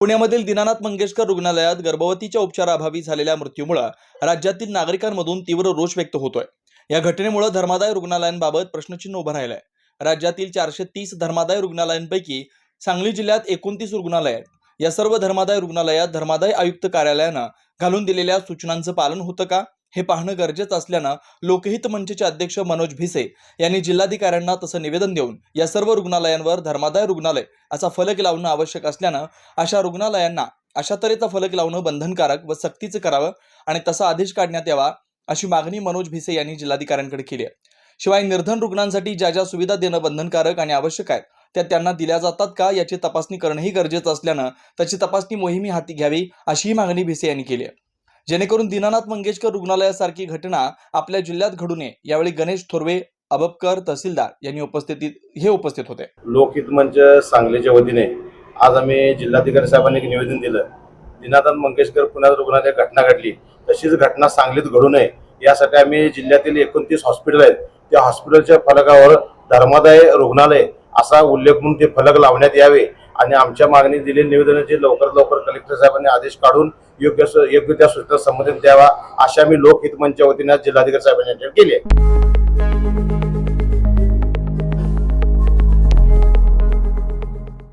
पुण्यामधील दीनानाथ मंगेशकर रुग्णालयात गर्भवतीच्या उपचाराअभावी झालेल्या मृत्यूमुळे राज्यातील नागरिकांमधून तीव्र रोष व्यक्त होतोय. या घटनेमुळे धर्मादाय रुग्णालयांबाबत प्रश्नचिन्ह उभं राहिलंय. राज्यातील चारशे तीस धर्मादाय रुग्णालयांपैकी सांगली जिल्ह्यात एकोणतीस रुग्णालय आहेत. या सर्व धर्मादाय रुग्णालयात धर्मादाय आयुक्त कार्यालयानं घालून दिलेल्या सूचनांचं पालन होतं का? हे पाहणं गरजेचं असल्यानं लोकहित मंचचे अध्यक्ष मनोज भिसे यांनी जिल्हाधिकाऱ्यांना तसं निवेदन देऊन या सर्व रुग्णालयांवर धर्मादाय रुग्णालय असा फलक लावणं आवश्यक असल्यानं अशा रुग्णालयांना अशा तऱ्हेचा फलक लावणं बंधनकारक व सक्तीचं करावं आणि तसा आदेश काढण्यात यावा अशी मागणी मनोज भिसे यांनी जिल्हाधिकाऱ्यांकडे केली आहे. शिवाय निर्धन रुग्णांसाठी ज्या ज्या सुविधा देणं बंधनकारक आणि आवश्यक आहेत त्या त्यांना दिल्या जातात का याची तपासणी करणंही गरजेचं असल्यानं त्याची तपासणी मोहिमी हाती घ्यावी अशीही मागणी भिसे यांनी केली आहे. जेणेकरून दीनानाथ मंगेशकर रुग्णालयासारखी घटना आपल्या जिल्ह्यात घडू नये. यावेळी गणेश थोरवे अबबकर तहसीलदार यांनी उपस्थितीत हे उपस्थित होते. लोकहित मंच सांगलीच्या वतीने आज आम्ही जिल्हाधिकारी साहेबांनी एक निवेदन दिलं. दीनानाथ मंगेशकर पुण्यात रुग्णालयात घटना घडली. तशीच घटना सांगलीत घडू नये. यासाठी आम्ही जिल्ह्यातील एकोणतीस हॉस्पिटल आहेत. त्या हॉस्पिटलच्या फलकावर धर्मादाय रुग्णालय असा उल्लेख म्हणून ते फलक लावण्यात यावे. आणि आमच्या मागणी दिलेल्या निवेदनाची लवकरात लवकर कलेक्टर साहेबांनी आदेश काढून योग्य योग्य त्या सूचना संबंधित द्यावा अशा मी लोकहित मंचच्या वतीने जिल्हाधिकारी साहेबांनी यांच्यावर केली आहे.